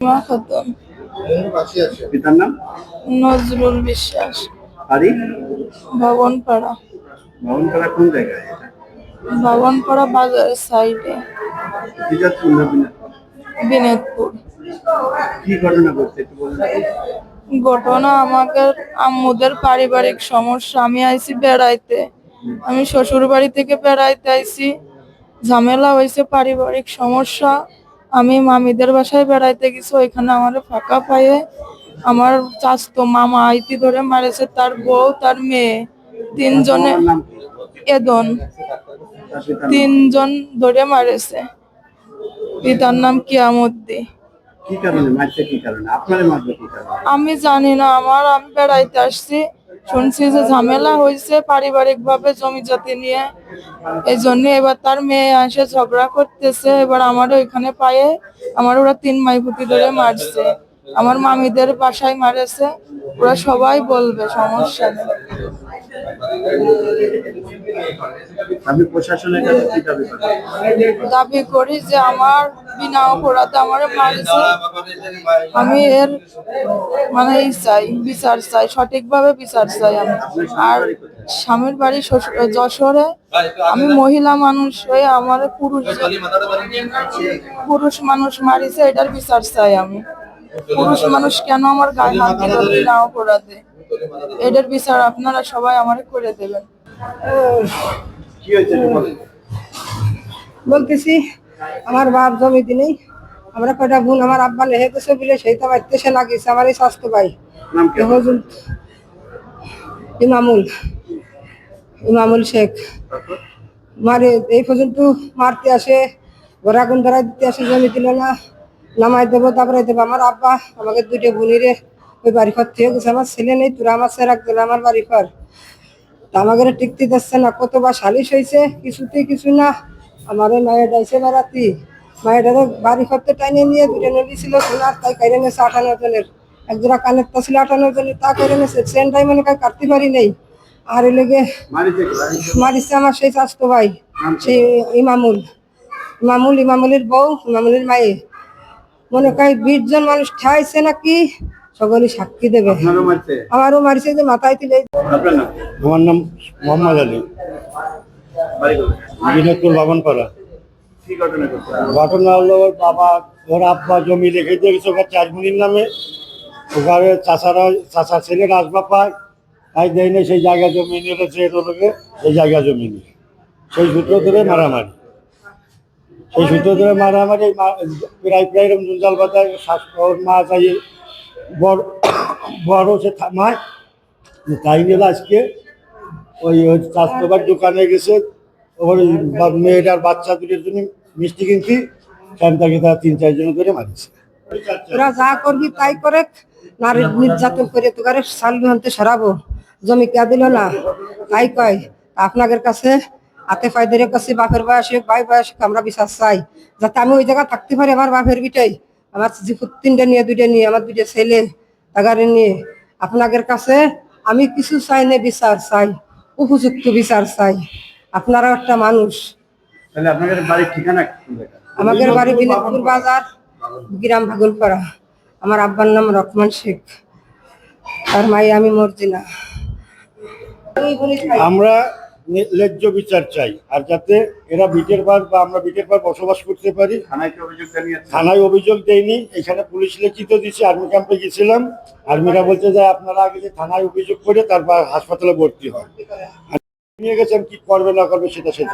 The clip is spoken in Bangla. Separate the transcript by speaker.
Speaker 1: খাতুন
Speaker 2: পিতার নাম?
Speaker 1: নজরুল বিশ্বাস।
Speaker 2: বাড়ি?
Speaker 1: ভবনপাড়া।
Speaker 2: ভবনপাড়া কোন জায়গায়?
Speaker 1: ভবনপাড়া বাজারের সাইডে। বিনোদপুর
Speaker 2: কি ঘটনা ঘটছে
Speaker 1: ঘটনা আমাকে আম্মুদের পারিবারিক সমস্যা। আমি আইছি বেড়াইতে। আমি শ্বশুর বাড়ি থেকে বেড়াইতে আইছি। ঝামেলা হয়েছে পারিবারিক সমস্যা। আমি মামিদের বাসায় বেড়াইতে গেছি ওইখানে আমার ফাঁকা পায়ে আমার চাচতো মামা আইতি ধরে মারেছে তার বউ তার মেয়ে তিনজনে? এদন? তিনজন ধরে মারেছে। পিতার নাম কিয়ামুদ্দি। আমি জানি না আমার আমি বেড়াইতে আসছি। শুনছি যে ঝামেলা হয়েছে পারিবারিক ভাবে জমি জাতি নিয়ে। এই জন্য এবার তার মেয়ে আসে, ঝগড়া করতেছে। এবার আমারও এখানে পায়ে, আমার ওরা তিন মাই মাইপুতি ধরে মারছে। আমার মামিদের বাসায় মারেছে। ওরা সবাই বলবে, সমস্যা নেই।
Speaker 2: আপনি প্রশাসনের কাছে কি দাবি করেন
Speaker 1: দাবি করি যে আমার বিনা অপরাধে আমার মারছে। আমি এর মানে চাই বিচার চাই সঠিকভাবে বিচার চাই আমি। আর স্বামীর বাড়ি যশোরে। আমি মহিলা মানুষ হয়ে আমার পুরুষ পুরুষ মানুষ মারিছে এটার বিচার চাই আমি। পুরুষ মানুষ কেন আমার গায়ে হাত দিল বিনা অপরাধে? এটার বিচার আপনারা সবাই আমার করে দেবেন।
Speaker 3: বলতেছি আমার বাপ জমিতে নেই আমরা কয়টা বোন আমার আব্বা লেহে দেশে বলে সেই তো বাড়তেছে লাগিয়েছে আমার এই স্বাস্থ্য ভাই।
Speaker 2: নাম কি?
Speaker 3: হুজুর ইমামুল। ইমামুল শেখ। মারে এই পর্যন্ত মারতে আসে ঘোরা গুন ধরা দিতে আসে জমি দিল না নামাই দেবো তারপরে দেবো। আমার আব্বা আমাকে দুইটা বোনিরে ওই বাড়ি ঘর থেকে গেছে আমার ছেলে নেই তোরা আমার সে রাখতো আমার বাড়ি ঘর। আমাকে টিকতে দিচ্ছে না কতবার সালিশ হয়েছে কিছুতেই কিছু না। আমার ওই মায়ের ডাইছে বেড়াতি। মায়ের বাড়ি করতে টাইনে নিয়ে দুটো নদী ছিল সোনার তাই কাইরে নিয়েছে আঠান্ন জনের। একজোড়া কানের তা ছিল আঠান্ন জনের তা করে নিয়েছে। ট্রেন টাইম মনে কাজ কাটতে পারি নেই। আর এ লেগে
Speaker 2: মারিছে
Speaker 3: আমার সেই চাষতো ভাই সেই ইমামুল। ইমামুল ইমামুলের বউ ইমামুলের মায়ে। মনে কয় বিশ জন মানুষ ঠাইছে নাকি সকলে সাক্ষী দেবে।
Speaker 2: আপনারও মারছে?
Speaker 3: যে মাথায় তুলে?
Speaker 4: আমার নাম মোহাম্মদ আলী? বিনোদপুর বাবনপাড়া
Speaker 2: ঘটনা
Speaker 4: হলো ওর বাবা ওর আব্বা জমি রেখে দিয়ে গেছে ওখানে চার মিনিট নামে। ওখানে চাষারা চাষা ছেলের আসবা পায়। তাই দেয় না সেই জায়গা জমি নিয়েছে লোকে সেই জায়গা জমি নিয়ে। সেই সূত্র ধরে মারামারি। সেই সূত্র ধরে মারামারি প্রায় প্রায় এরকম জঞ্জাল বাজায় শ্বাস মা চাই বড় বড় সে থামায় তাই নিয়ে আজকে ওই ওই স্বাস্থ্যবার দোকানে গেছে ওর মেয়েটার বাচ্চা দুটোর জন্য মিষ্টি কিনছি সেখান থেকে তারা তিন চারজন করে মারিছে
Speaker 3: তোরা যা করবি তাই করে নারীর নির্যাতন করে তোকারে সালবি হতে সরাবো, জমি কে দিল না, তাই কয়, আপনাদের কাছে, হাতে ফায়দের কাছে বাপের বয়সে ভাই বয়সে আমরা বিশ্বাস চাই, যাতে আমি ওই জায়গায় থাকতে পারি আমার বাপের বিটাই আমার তিনটে নিয়ে দুইটা নিয়ে আমার দুইটা ছেলে তাগারে নিয়ে আপনাদের কাছে আমি কিছু চাই না বিচার চাই উপযুক্ত বিচার চাই। আপনারাও একটা মানুষ।
Speaker 2: তাহলে আপনাদের বাড়ির ঠিকানা
Speaker 3: আমাদের বাড়ি বিনোদপুর বাজার গ্রাম ভাগলপাড়া। আমার আব্বার নাম রহমান শেখ। আর মাই আমি মর্জিনা।
Speaker 4: আমরা ন্যায্য বিচার চাই। আর যাতে এরা বিটের পার বা আমরা বিটের পার বসবাস করতে পারি।
Speaker 2: থানায় অভিযোগ
Speaker 4: থানায় অভিযোগ দেয়নি এখানে পুলিশ লিখিত দিচ্ছে আর্মি ক্যাম্পে গেছিলাম। আর্মিরা বলছে যে আপনারা আগে যে থানায় অভিযোগ করে তারপর হাসপাতালে ভর্তি হয় আর নিয়ে গেছেন কি করবে না করবে সেটা সে